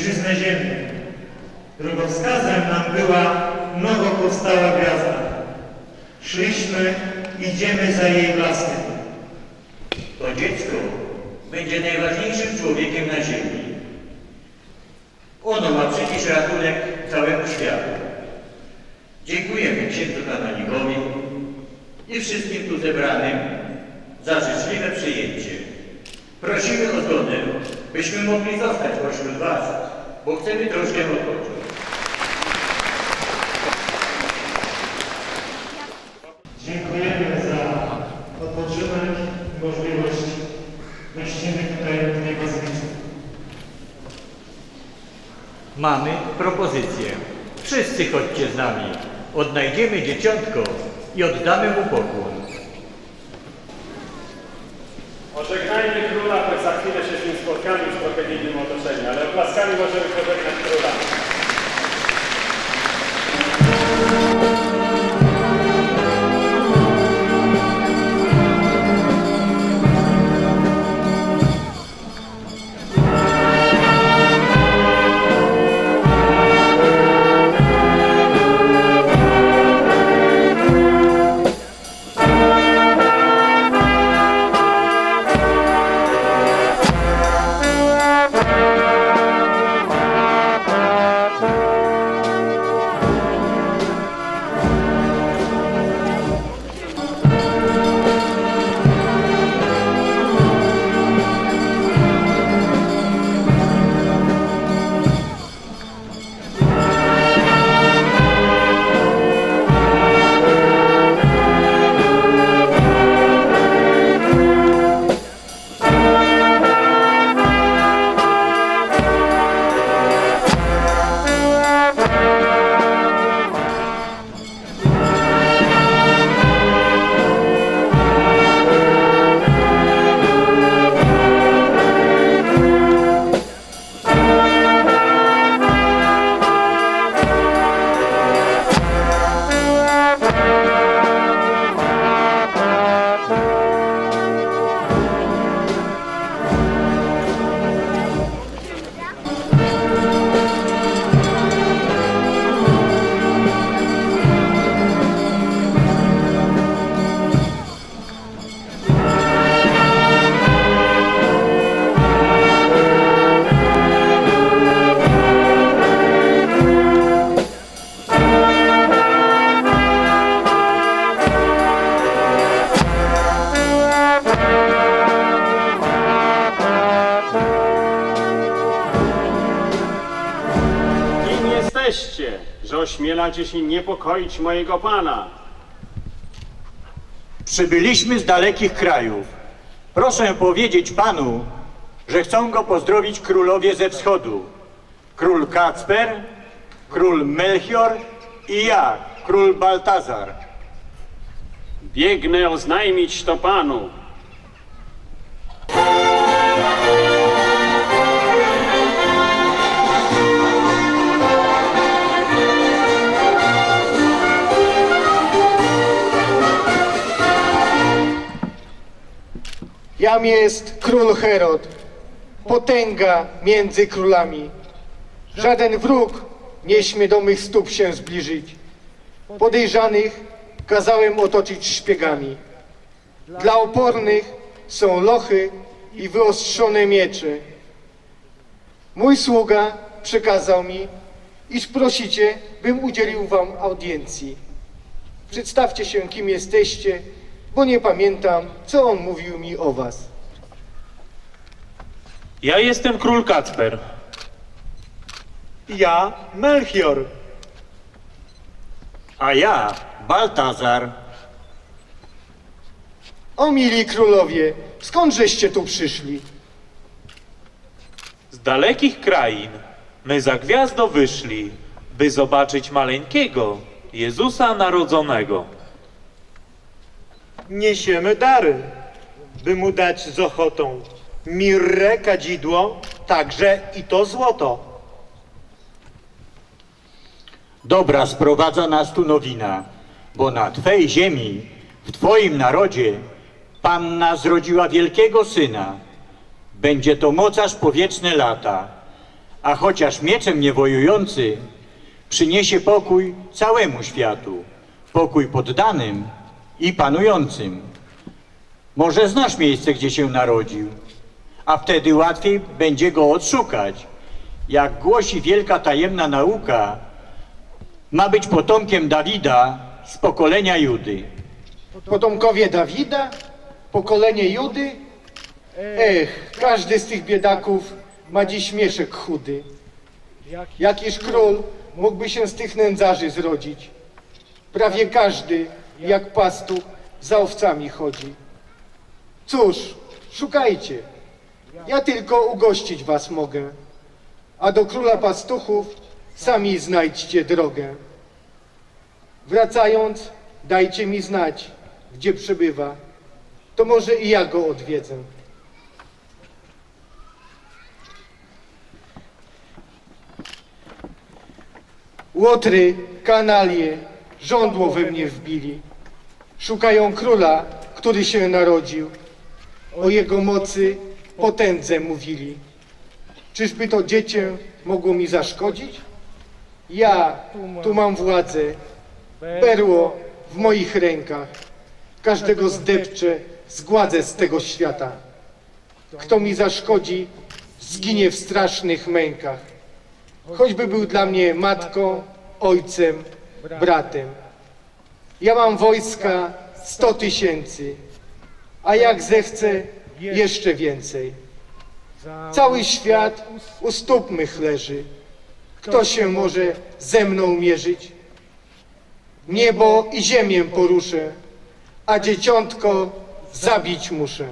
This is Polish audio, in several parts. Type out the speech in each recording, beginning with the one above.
pierzyznę ziemię. Drogowskazem nam była nowo powstała gwiazda. Szliśmy, idziemy za jej blaskiem. To dziecko będzie najważniejszym człowiekiem na ziemi. Ono ma przecież ratunek całego świata. Dziękujemy księdzu kanonikowi i wszystkim tu zebranym za życzliwe przyjęcie. Prosimy o zgodę, byśmy mogli zostać pośród Was, bo chcemy troszkę odpocząć. Dziękujemy za odpoczynek i możliwość gościny tutaj w tej bazylice. Mamy propozycję. Wszyscy chodźcie z nami. Odnajdziemy dzieciątko i oddamy mu pokłon. Jesteście, że ośmielacie się niepokoić mojego Pana? Przybyliśmy z dalekich krajów. Proszę powiedzieć panu, że chcą go pozdrowić królowie ze wschodu. Król Kacper, król Melchior i ja, król Baltazar. Biegnę oznajmić to Panu. Jam jest król Herod, potęga między królami. Żaden wróg nie śmie do mych stóp się zbliżyć. Podejrzanych kazałem otoczyć szpiegami. Dla opornych są lochy i wyostrzone miecze. Mój sługa przekazał mi, iż prosicie, bym udzielił wam audiencji. Przedstawcie się, kim jesteście, bo nie pamiętam, co on mówił mi o was. Ja jestem król Kacper. Ja, Melchior. A ja, Baltazar. O mili królowie, skąd żeście tu przyszli? Z dalekich krain my za gwiazdo wyszli, by zobaczyć maleńkiego Jezusa narodzonego. Niesiemy dary, by mu dać z ochotą mirrę, kadzidło, także i to złoto. Dobra sprowadza nas tu nowina, bo na Twej ziemi W Twoim narodzie Panna zrodziła wielkiego syna. Będzie to mocarz po wieczne lata, a chociaż mieczem nie wojujący, przyniesie pokój całemu światu, pokój poddanym i panującym. Może znasz miejsce, gdzie się narodził, a wtedy łatwiej będzie go odszukać. Jak głosi wielka tajemna nauka, ma być potomkiem Dawida z pokolenia Judy. Potomkowie Dawida? Pokolenie Judy? Ech, każdy z tych biedaków ma dziś śmieszek chudy. Jakiż król mógłby się z tych nędzarzy zrodzić? Prawie każdy, jak pastuch, za owcami chodzi. Cóż, szukajcie. Ja tylko ugościć was mogę. A do króla pastuchów sami znajdźcie drogę. Wracając, dajcie mi znać, gdzie przebywa. To może i ja go odwiedzę. Łotry, kanalie, żądło we mnie wbili. Szukają króla, który się narodził. O jego mocy, potędze mówili. Czyżby to dziecię mogło mi zaszkodzić? Ja tu mam władzę, perło w moich rękach. Każdego zdepczę, zgładzę z tego świata. Kto mi zaszkodzi, zginie w strasznych mękach. Choćby był dla mnie matką, ojcem, bratem. Ja mam wojska sto tysięcy, a jak zechcę, jeszcze więcej. Cały świat u stóp mych leży. Kto się może ze mną mierzyć? Niebo i ziemię poruszę, a dzieciątko zabić muszę.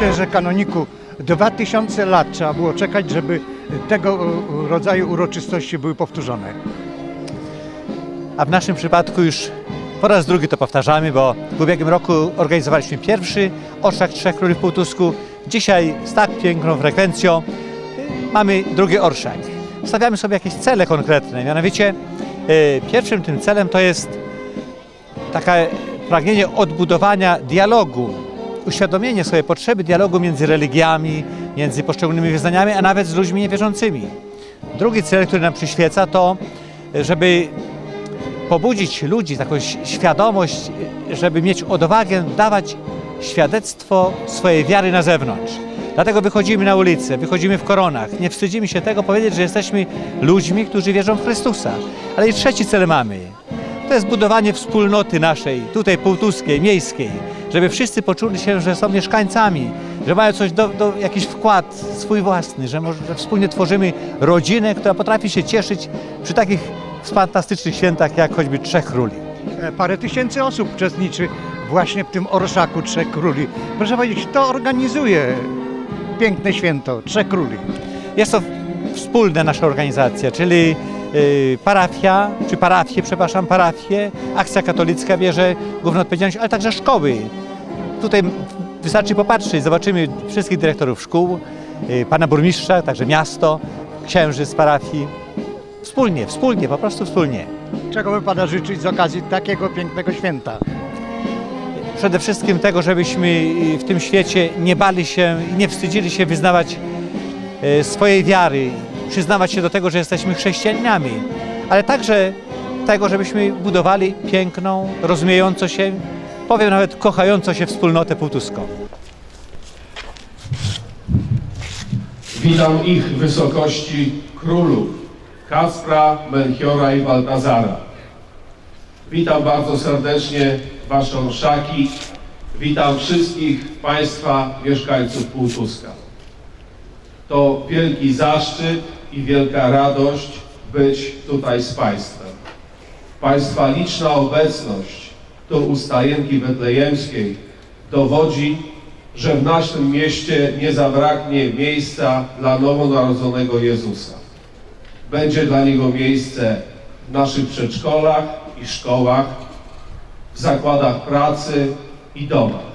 Księże kanoniku, dwa tysiące lat trzeba było czekać, żeby tego e, rodzaju uroczystości były powtórzone. A w naszym przypadku już po raz drugi to powtarzamy, bo w ubiegłym roku organizowaliśmy pierwszy Orszak Trzech Króli w Półtusku. Dzisiaj z tak piękną frekwencją y, mamy drugi orszak. Stawiamy sobie jakieś cele konkretne, mianowicie Pierwszym tym celem to jest takie pragnienie odbudowania dialogu, uświadomienie sobie potrzeby dialogu między religiami, między poszczególnymi wyznaniami, a nawet z ludźmi niewierzącymi. Drugi cel, który nam przyświeca, to żeby pobudzić ludzi, taką świadomość, żeby mieć odwagę dawać świadectwo swojej wiary na zewnątrz. Dlatego wychodzimy na ulicę, wychodzimy w koronach. Nie wstydzimy się tego powiedzieć, że jesteśmy ludźmi, którzy wierzą w Chrystusa. Ale i trzeci cel mamy. To jest budowanie wspólnoty naszej, tutaj półtuskiej, miejskiej, żeby wszyscy poczuli się, że są mieszkańcami, że mają coś do, do jakiś wkład swój własny, że, może, że wspólnie tworzymy rodzinę, która potrafi się cieszyć przy takich fantastycznych świętach jak choćby Trzech Króli. E, Parę tysięcy osób uczestniczy właśnie w tym orszaku Trzech Króli. Proszę powiedzieć, kto organizuje piękne święto Trzech Króli? Jest to wspólna nasza organizacja, czyli parafia, czy parafie, przepraszam, parafie, Akcja Katolicka bierze główną odpowiedzialność, ale także szkoły. Tutaj wystarczy popatrzeć, zobaczymy wszystkich dyrektorów szkół, y, pana burmistrza, także miasto, księży z parafii. Wspólnie, wspólnie, po prostu wspólnie. Czego wypada życzyć z okazji takiego pięknego święta? Przede wszystkim tego, żebyśmy y, w tym świecie nie bali się i nie wstydzili się wyznawać swojej wiary, przyznawać się do tego, że jesteśmy chrześcijanami, ale także tego, żebyśmy budowali piękną, rozumiejącą się, powiem nawet kochającą się wspólnotę półtuską. Witam ich wysokości królów Kaspra, Melchiora i Baltazara. Witam bardzo serdecznie Wasze orszaki. Witam wszystkich Państwa mieszkańców Półtuska. To wielki zaszczyt i wielka radość być tutaj z Państwem. Państwa liczna obecność tu u Stajenki Betlejemskiej dowodzi, że w naszym mieście nie zabraknie miejsca dla nowonarodzonego Jezusa. Będzie dla Niego miejsce w naszych przedszkolach i szkołach, w zakładach pracy i domach.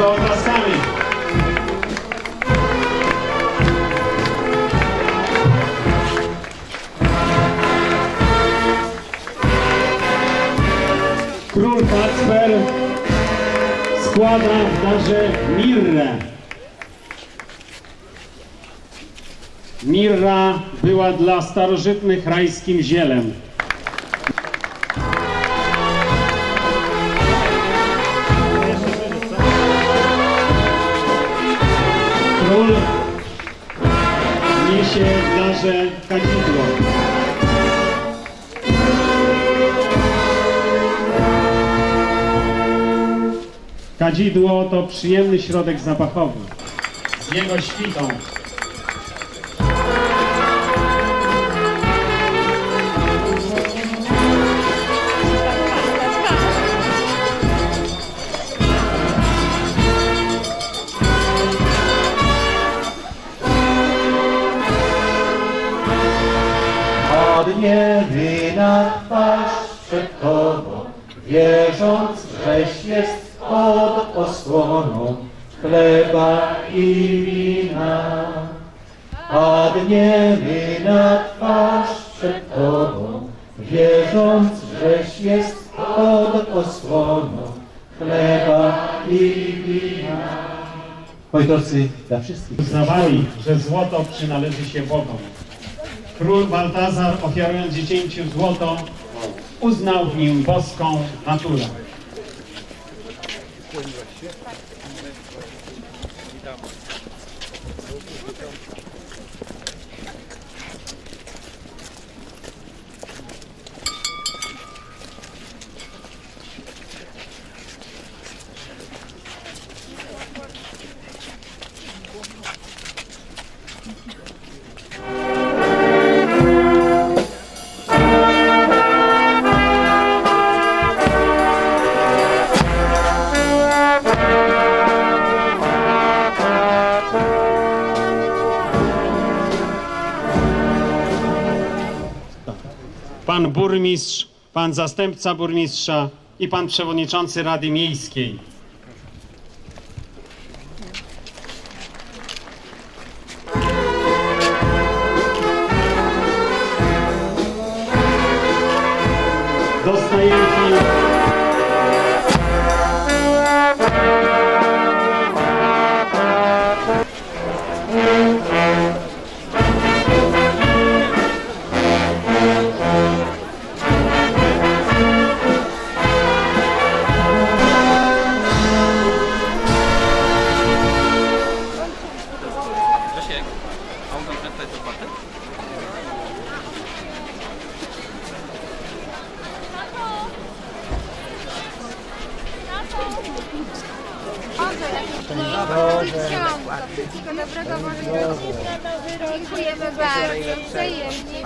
Kacpra oklaskami. Król Kacper składa w darze mirrę. Mirra była dla starożytnych rajskim zielem. W darze kadzidło. Kadzidło to przyjemny środek zapachowy. Z jego świtą osłoną chleba i wina. Moi dla wszystkich uznawali, że złoto przynależy się Bogom. Król Baltazar, ofiarując dziecięciu złoto, uznał w nim boską naturę. Pan burmistrz, pan zastępca burmistrza i pan przewodniczący Rady Miejskiej. достають їх. Dostajemy Wszystkiego dobrego, Boże Dziękujemy bardzo. Wzajemnie.